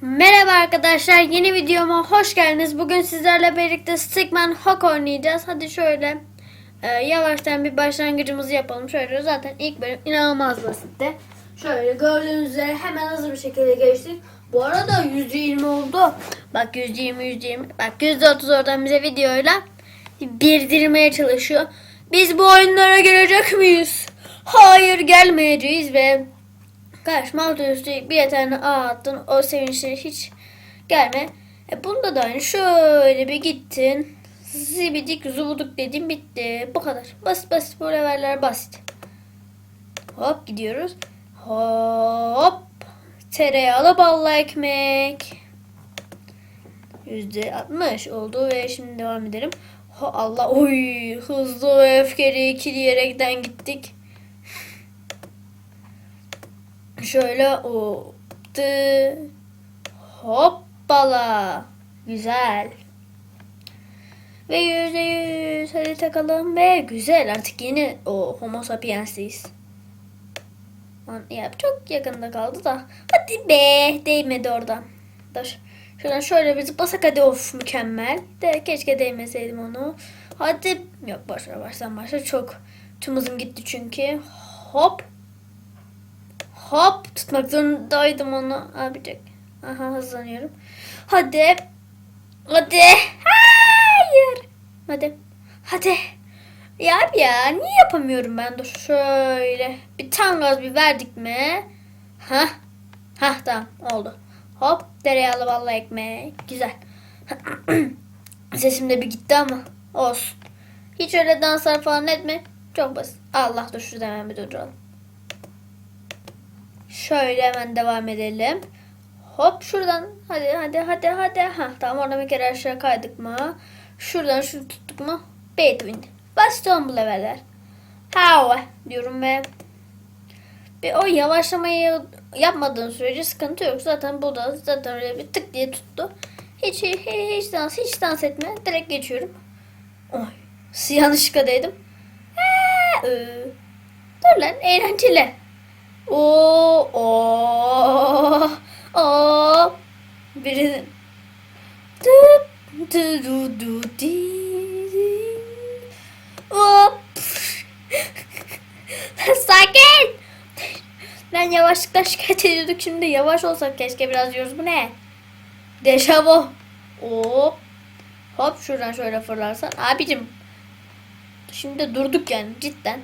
Merhaba arkadaşlar yeni videoma hoş geldiniz. Bugün sizlerle birlikte Stickman Hawk oynayacağız. Hadi şöyle e, yavaştan bir başlangıcımızı yapalım. Şöyle zaten ilk bölüm inanılmaz basitti. Şöyle gördüğünüz üzere hemen hızlı bir şekilde geçtik. Bu arada %20 oldu. Bak %20 %20. Bak %30 oradan bize videoyla bildirmeye çalışıyor. Biz bu oyunlara gelecek miyiz? Hayır gelmeyeceğiz ve Karşıma altı üstü bir tane A attın. O sevinçleri hiç gelme. E bunda da aynı. Şöyle bir gittin. Zibidik zubuduk dedim bitti. Bu kadar. Basit basit bu leveller basit. Hop gidiyoruz. Hop. Tereyağlı ballı ekmek. Yüzde altmış oldu ve şimdi devam edelim. Ha, Allah oy hızlı ve öfkeli ikileyerekten gittik. Şöyle optu. Hoppala. Güzel. Ve yüzde yüz. Hadi takalım ve güzel. Artık yeni o homo sapiens'teyiz. Lan Ya çok yakında kaldı da. Hadi be. Değmedi oradan. Dur. Şuradan şöyle bir zıplasak hadi of mükemmel. De keşke değmeseydim onu. Hadi. Yok boş ver baştan başla. Çok tüm hızım gitti çünkü. Hop. Hop tutmak zorundaydım onu abicek. Aha hızlanıyorum. Hadi. Hadi. Hayır. Hadi. Hadi. Ya abi ya niye yapamıyorum ben? Dur şöyle. Bir tam gaz bir verdik mi? Ha? Ha tamam oldu. Hop tereyağlı ballı ekmek. Güzel. Sesim de bir gitti ama olsun. Hiç öyle danslar falan etme. Çok basit. Allah dur şurada hemen bir durduralım. Şöyle hemen devam edelim. Hop şuradan hadi hadi hadi hadi. Ha tamam orada bir kere aşağı kaydık mı? Şuradan şunu tuttuk mu? Bedwin. Basit olan bu leveller. How diyorum ve bir o yavaşlamayı yapmadığın sürece sıkıntı yok. Zaten bu da zaten öyle bir tık diye tuttu. Hiç hiç, hiç dans hiç dans etme. Direkt geçiyorum. Oy. Yanlışlıkla değdim. Ee. Dur lan eğlenceli. O o o. Biri du du du du di hop. Sakin. Ben yavaşlıkla şikayet ediyorduk şimdi yavaş olsak keşke biraz diyoruz. Bu ne? Dejavu hop. Hop şuradan şöyle fırlarsan. Abicim şimdi durduk yani cidden.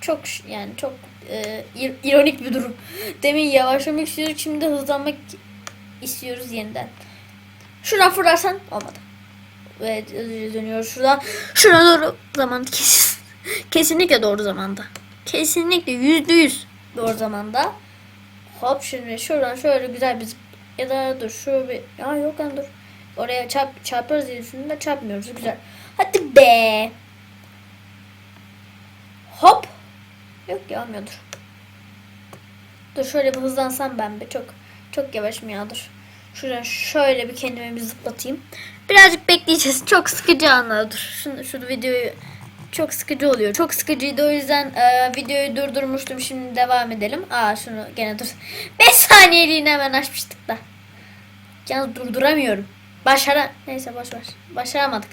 Çok yani çok e, ir- ironik bir durum. Demin yavaşlamak istiyoruz şimdi hızlanmak istiyoruz yeniden. Şuradan fırlarsan olmadı. Ve dönüyor şuradan. Şuna doğru zaman kesin. Kesinlikle doğru zamanda. Kesinlikle yüzde yüz doğru zamanda. Hop şimdi şuradan şöyle güzel bir ya da dur şu bir ya yok lan dur. Oraya çarp çarparız diye düşündüm de çarpmıyoruz güzel. Hadi be. Hop. Yok ya olmuyordur. Dur şöyle bir hızlansam ben bir çok çok yavaş mı ya dur. Şuradan şöyle bir kendime bir zıplatayım. Birazcık bekleyeceğiz. Çok sıkıcı anlar. Dur şunu, şu videoyu çok sıkıcı oluyor. Çok sıkıcıydı o yüzden e, videoyu durdurmuştum. Şimdi devam edelim. Aa şunu gene dur. 5 saniyeliğine hemen açmıştık da. Yalnız durduramıyorum. Başara... Neyse boş ver. Başaramadık.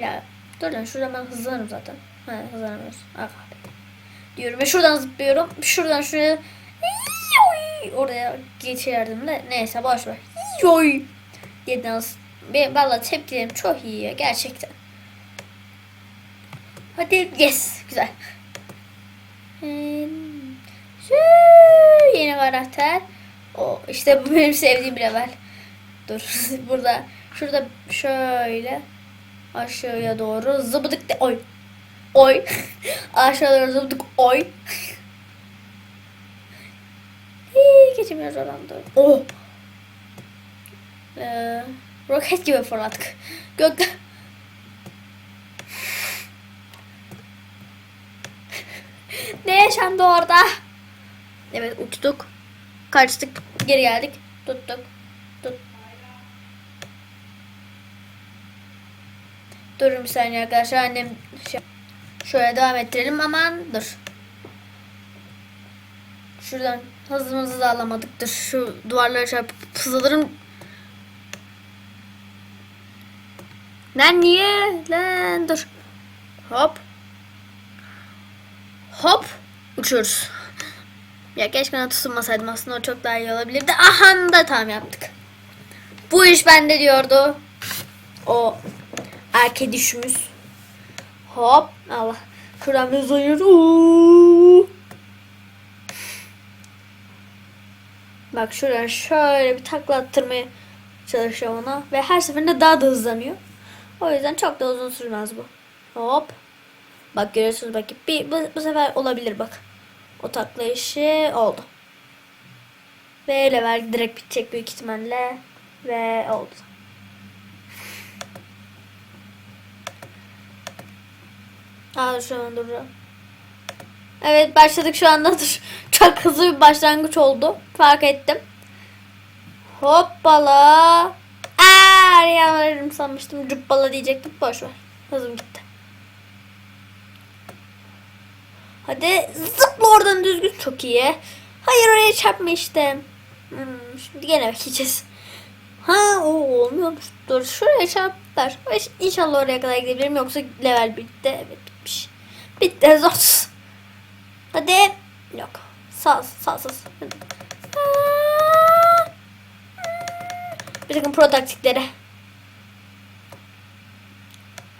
Ya dur lan şuradan ben hızlanırım zaten. Ha hızlanamıyoruz. Ah, diyorum ve şuradan zıplıyorum. Şuradan şuraya Yoy! oraya geçerdim de neyse boş ver. Yoy! Benim valla tepkilerim çok iyi ya gerçekten. Hadi yes güzel. Yeni karakter. O işte bu benim sevdiğim level. Dur burada şurada şöyle aşağıya doğru zıbıdık de oy. Oy. Aşağı doğru oy. Hii, geçemiyoruz oradan doğru. Oh. Ee, roket gibi fırlattık. Gökte. ne yaşandı orada? Evet uçtuk. Kaçtık. Geri geldik. Tuttuk. Tut. Durun bir saniye arkadaşlar. Annem şey- şöyle devam ettirelim. Aman dur. Şuradan Hızımızı da alamadık. Dur şu duvarlara çarpıp fızılırım. Lan niye? Lan dur. Hop. Hop. Uçuyoruz. Ya keşke ona tutunmasaydım aslında o çok daha iyi olabilirdi. Aha da tam yaptık. Bu iş bende diyordu. O erkek düşümüz. Hop. Allah. Kremle zayır. Uuu. Bak şuradan şöyle bir takla attırmaya çalışıyor ona. Ve her seferinde daha da hızlanıyor. O yüzden çok da uzun sürmez bu. Hop. Bak görüyorsunuz bak bir bu, bu sefer olabilir bak. O takla işi oldu. Ve level direkt bitecek büyük ihtimalle. Ve oldu. Aa şu an dur. Evet başladık şu anda dur. Çok hızlı bir başlangıç oldu. Fark ettim. Hoppala. Aa, araya veririm sanmıştım. Cuppala diyecektim. Boş ver. Hızım gitti. Hadi zıpla oradan düzgün. Çok iyi. Hayır oraya çarpma işte. Hmm, şimdi gene bakacağız. Ha o olmuyormuş. Dur şuraya çarptılar. İnşallah oraya kadar gidebilirim. Yoksa level bitti. Evet bitmiş. Bitti zor. Hadi. Yok. Sağ sağ sağ. Bir takım pro.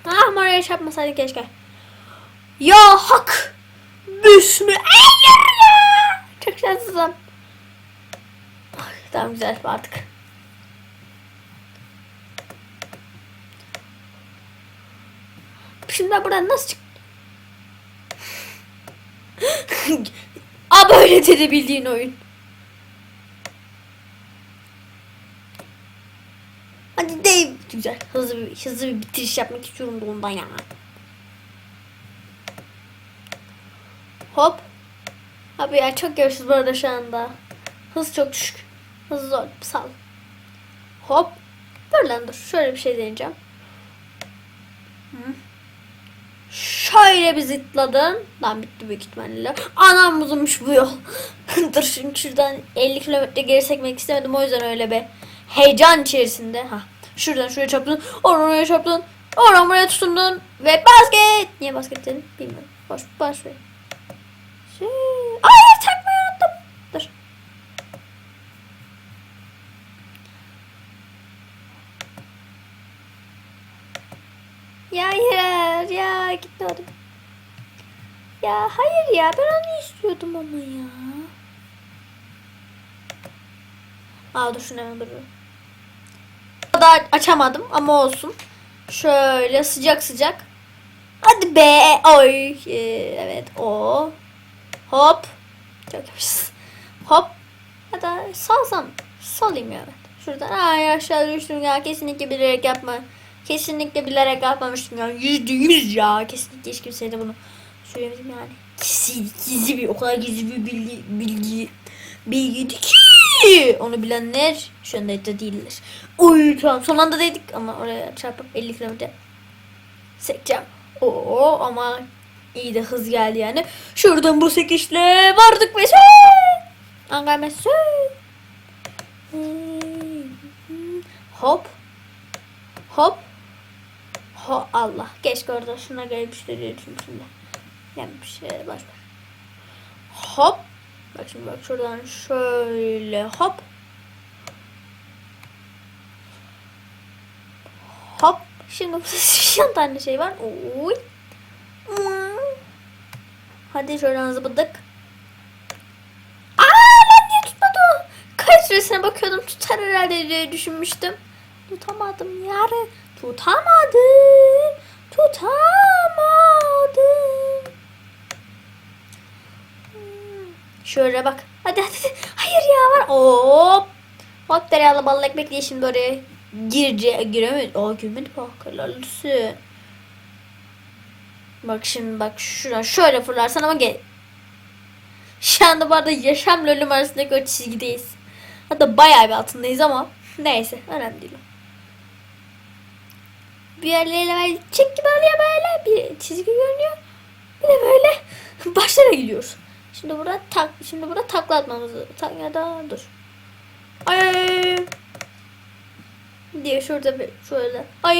Ah Maria çarpmasaydı keşke. Ya hak. Büsmü. Hayır ya. Çok şanssızım. Ay, Tamam güzel artık. Şimdi ben buradan nasıl çık? A böyle dedi bildiğin oyun. Hadi Dave. Güzel. Hızlı bir, hızlı bir bitiriş yapmak istiyorum da ondan yana. Hop. Abi ya çok görüşürüz bu arada şu anda. Hız çok düşük. Hız zor. Sal. Hop. Dur lan dur. Şöyle bir şey deneyeceğim. Şöyle bir zıpladın. Lan bitti büyük ihtimalle. Anam uzunmuş bu yol. dur şimdi şuradan 50 kilometre geri sekmek istemedim. O yüzden öyle bir heyecan içerisinde. Ha. Şuradan şuraya çarptın. Oradan oraya çarptın. Oradan buraya tutundun. Ve basket. Niye basket dedim bilmiyorum. Boş boş ver. Şey... Hayır çarpmayı unuttum. Dur. Ya hayır ya gitti orada. Ya hayır ya ben onu istiyordum ama ya. Aa dur şunu hemen duruyorum. kadar açamadım ama olsun. Şöyle sıcak sıcak. Hadi be. Oy. Ee, evet o. Hop. Çok yapmışız. Hop. Hadi salsam. Salayım ya evet. Şuradan ay aşağı düştüm ya. Kesinlikle bilerek yapma. Kesinlikle bilerek yapmamıştım ya. Yüzde yüz ya. Kesinlikle hiç kimseye de bunu söylemedim yani. Gizli, gizli bir o kadar gizli bir bilgi, bilgi bilgiydi ki onu bilenler şu anda da değiller. Uy tamam son anda dedik ama oraya çarpıp 50 kilometre sekeceğim. Oo ama iyi de hız geldi yani. Şuradan bu sekişle vardık ve. Ankara Mesut. Hop. Hop. Ho Allah. Keşke orada şuna gelmişti diye düşünmüştüm de. Gelmiş. Ee, baş ver. Hop. Bak şimdi bak şuradan şöyle hop. Hop. Şimdi bu bir tane şey var. Oy. Hadi şöyle zıbıdık. Aa lan niye tutmadı? Kaç süresine bakıyordum tutar herhalde diye düşünmüştüm. Tutamadım yarı. Tutamadım. Şöyle bak. Hadi hadi. Hayır ya var. Hop. Hop tereyağlı ballı ekmek diye şimdi oraya girce giremedi. Aa girmedi bak. Helal olsun. Bak şimdi bak şuradan şöyle fırlarsan ama gel. Şu anda bu arada yaşamla ölüm arasındaki o çizgideyiz. Hatta bayağı bir altındayız ama neyse önemli değil. Bir yerlere böyle çek gibi böyle bir çizgi görünüyor. Bir de böyle başlara gidiyoruz. Şimdi burada tak şimdi burada takla atmamız tak ya da dur. Ay, diye şurada bir şöyle. Ay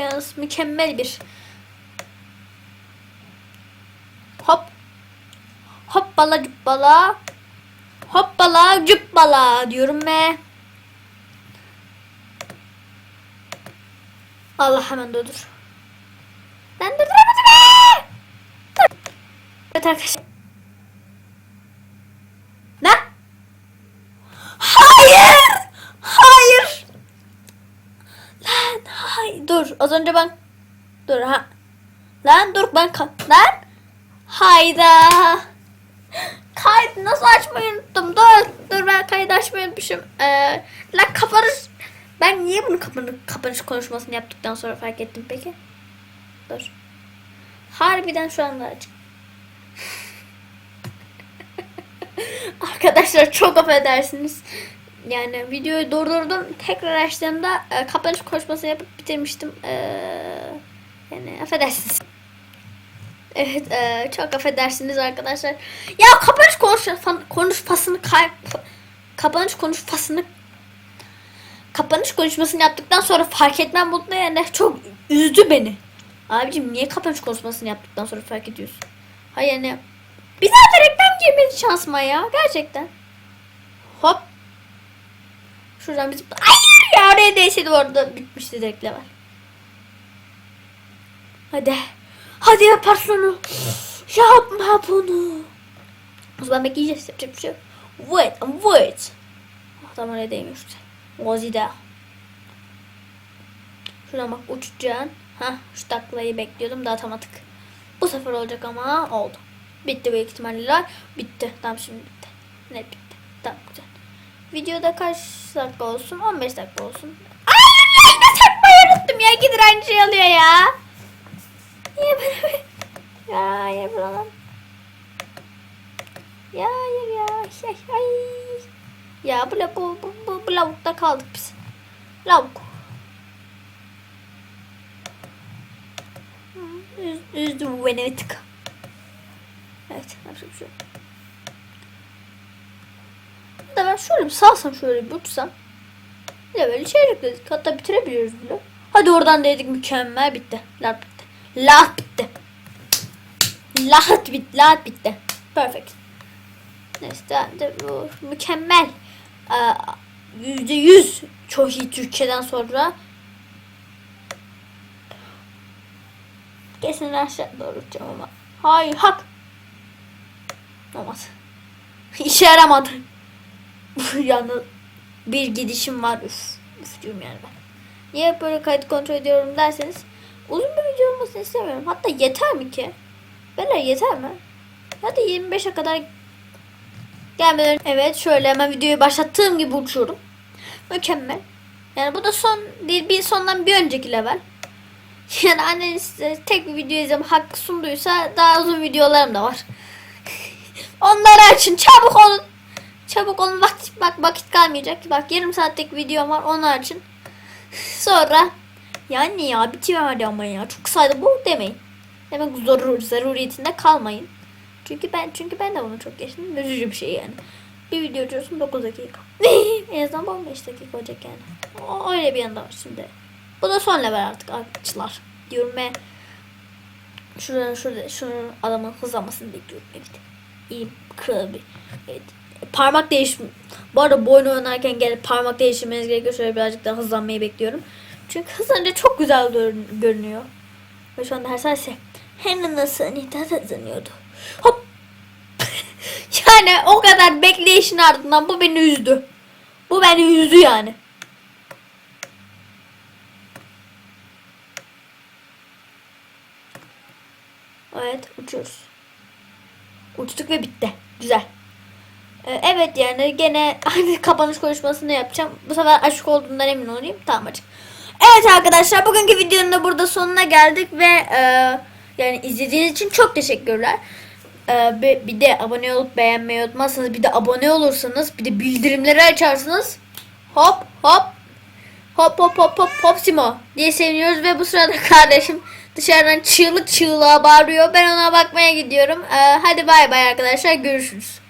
yalnız mükemmel bir. Hop. Hoppala cuppala. Hoppala cuppala diyorum ve Allah hemen durdur. Ben durduramadım. Dur. Evet arkadaşlar. Ne? Hayır! Hayır! Lan hayır. Dur az önce ben... Dur ha. Lan dur ben... Lan! Hayda! Kaydı nasıl açmayı unuttum. Dur, dur ben kaydı açmayı unutmuşum. Ee, lan kapanış... Ben niye bunu kapanış, kapanış konuşmasını yaptıktan sonra fark ettim peki? Dur. Harbiden şu anda açık. Arkadaşlar çok affedersiniz. Yani videoyu durdurdum. Tekrar açtığımda e, kapanış konuşmasını yapıp bitirmiştim. E, yani affedersiniz. Evet e, çok affedersiniz arkadaşlar. Ya kapanış konuş, konuşmasını kay, kapanış konuşmasını kapanış konuşmasını yaptıktan sonra fark etmem mutlu yani çok üzdü beni. Abicim niye kapanış konuşmasını yaptıktan sonra fark ediyorsun? Hayır yani bir daha da reklam girmedi şansıma ya gerçekten. Hop. Şuradan biz Hayır ya oraya değseydi orada bitmişti reklam. Hadi. Hadi yaparsın onu. Yapma bunu. O zaman bekleyeceğiz. Yapacak bir şey yok. Wait, wait. Ah, Tam öyle değilmiş. Gozida. Şuna bak uçacaksın. Hah şu taklayı bekliyordum da atamadık. Bu sefer olacak ama oldu. Bitti büyük ihtimalle. Bitti. Tamam şimdi bitti. Ne bitti. Tamam güzel. Videoda kaç dakika olsun? 15 dakika olsun. Ay yine takmayı unuttum ya. Gidir aynı şey alıyor ya. Niye böyle Ya hayır buradan. Ya hayır ya. Şey, ay. Ya bu, bu, bu, bu, bu lavukta kaldık biz. Lavuk. Üz, üzdü bu beni bir tık. Evet. Yapacak bir şey yok. De ben şöyle bir salsam şöyle bir uçsam. Leveli çeyrekledik. Hatta bitirebiliyoruz bile. Hadi oradan dedik mükemmel bitti. Lat bitti. Lat bitti. Lat bitti. Lat bitti. Perfect. Neyse de bu mükemmel. Yüzde yüz çok iyi Türkçeden sonra. Kesin aşağı doğru uçacağım ama. Hayır hak. Olmaz. İşe yaramadı. Yalnız bir gidişim var. Üf. Üf diyorum yani ben. Niye hep böyle kayıt kontrol ediyorum derseniz uzun bir video olmasını istemiyorum. Hatta yeter mi ki? Böyle yeter mi? Hadi 25'e kadar gelmeden evet şöyle hemen videoyu başlattığım gibi uçuyorum. Mükemmel. Yani bu da son değil bir sondan bir önceki level. Yani anneniz tek bir video izleme hakkı sunduysa daha uzun videolarım da var. Onlar için çabuk olun. Çabuk olun vakit bak vakit kalmayacak. Bak yarım saatlik videom var onlar için. Sonra yani ya bitiyor ama ya çok saydı bu demeyin. Demek zarur, zaruriyetinde kalmayın. Çünkü ben çünkü ben de bunu çok yaşadım. Üzücü bir şey yani. Bir video açıyorsun 9 dakika. en azından bu 15 dakika olacak yani. O, öyle bir yanında var şimdi. Bu da son level artık arkadaşlar. Diyorum ve şuradan şurada şunun adamın hızlanmasını bekliyorum. Evet. İyi kral bir. Evet. Parmak değişim. Bu arada bu oyunu oynarken gelip parmak değiştirmeniz gerekiyor. Şöyle birazcık daha hızlanmayı bekliyorum. Çünkü hızlanınca çok güzel görün- görünüyor. Ve şu anda her saniye hem nasıl Anita hızlanıyordu. Hop. yani o kadar bekleyişin ardından bu beni üzdü. Bu beni üzdü yani. Evet uçuyoruz. Uçtuk ve bitti. Güzel. Ee, evet yani gene aynı kapanış konuşmasını yapacağım. Bu sefer açık olduğundan emin olayım. Tamam açık. Evet arkadaşlar bugünkü videonun da burada sonuna geldik ve e, yani izlediğiniz için çok teşekkürler. E, bir, bir de abone olup beğenmeyi unutmazsanız bir de abone olursanız bir de bildirimleri açarsınız. Hop hop hop hop hop hop hop Simo diye seviniyoruz ve bu sırada kardeşim dışarıdan çığlık çığlığa bağırıyor. Ben ona bakmaya gidiyorum. Ee, hadi bay bay arkadaşlar görüşürüz.